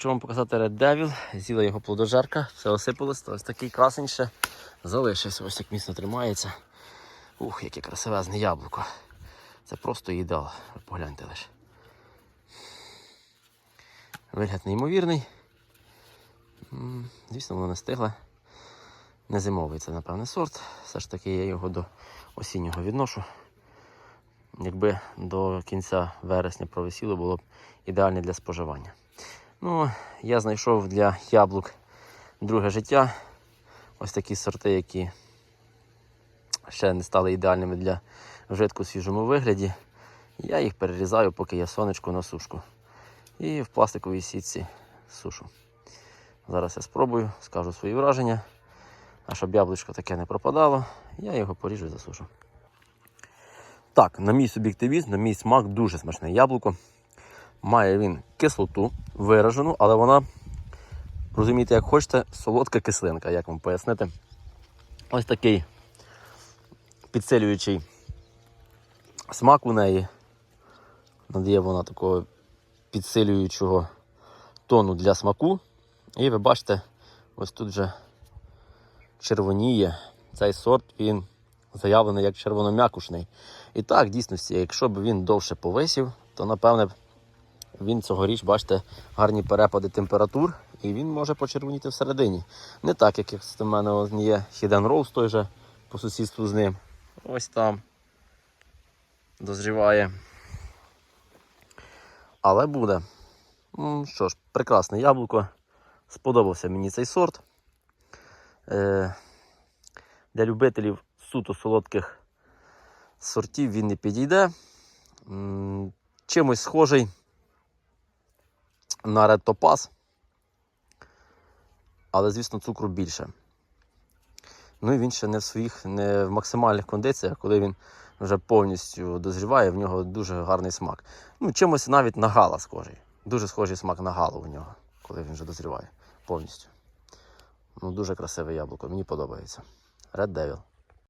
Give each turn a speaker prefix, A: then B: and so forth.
A: Хочу вам показати Red Devil. З'їла його плодожерка, все осипалось, ось такий красень ще залишився. Ось як міцно тримається. Ух, яке красивезне яблуко. Це просто ідеал. Погляньте лише. Вигляд неймовірний. Звісно, воно не стигле. Не зимовий це, напевне, сорт. Все ж таки я його до осіннього відношу. Якби до кінця вересня провисіло, було б ідеальне для споживання. Ну, я знайшов для яблук друге життя. Ось такі сорти, які ще не стали ідеальними для вжитку у свіжому вигляді. Я їх перерізаю, поки є сонечко на сушку. І в пластиковій сітці сушу. Зараз я спробую, скажу свої враження. А щоб яблучко таке не пропадало, я його поріжу і засушу. Так, на мій суб'єктивізм, на мій смак дуже смачне яблуко. Має він кислоту виражену, але вона, розумієте, як хочете, солодка кислинка, як вам пояснити. Ось такий підсилюючий смак у неї. Надає вона такого підсилюючого тону для смаку. І ви бачите, ось тут вже червоніє. Цей сорт він заявлений як червоном'якушний. І так, в дійсності, якщо б він довше повисів, то напевне він цьогоріч, бачите, гарні перепади температур, і він може почервоніти всередині. Не так, як в мене є Hidden Rose той же по сусідству з ним. Ось там дозріває. Але буде. Ну що ж, прекрасне яблуко. Сподобався мені цей сорт. Е, для любителів суто солодких сортів він не підійде. Чимось схожий на Red Topaz. Але, звісно, цукру більше. Ну і він ще не в своїх не в максимальних кондиціях, коли він вже повністю дозріває, в нього дуже гарний смак. Ну, чимось навіть на гала схожий. Дуже схожий смак на галу у нього, коли він вже дозріває повністю. Ну, дуже красиве яблуко, мені подобається. Red Devil.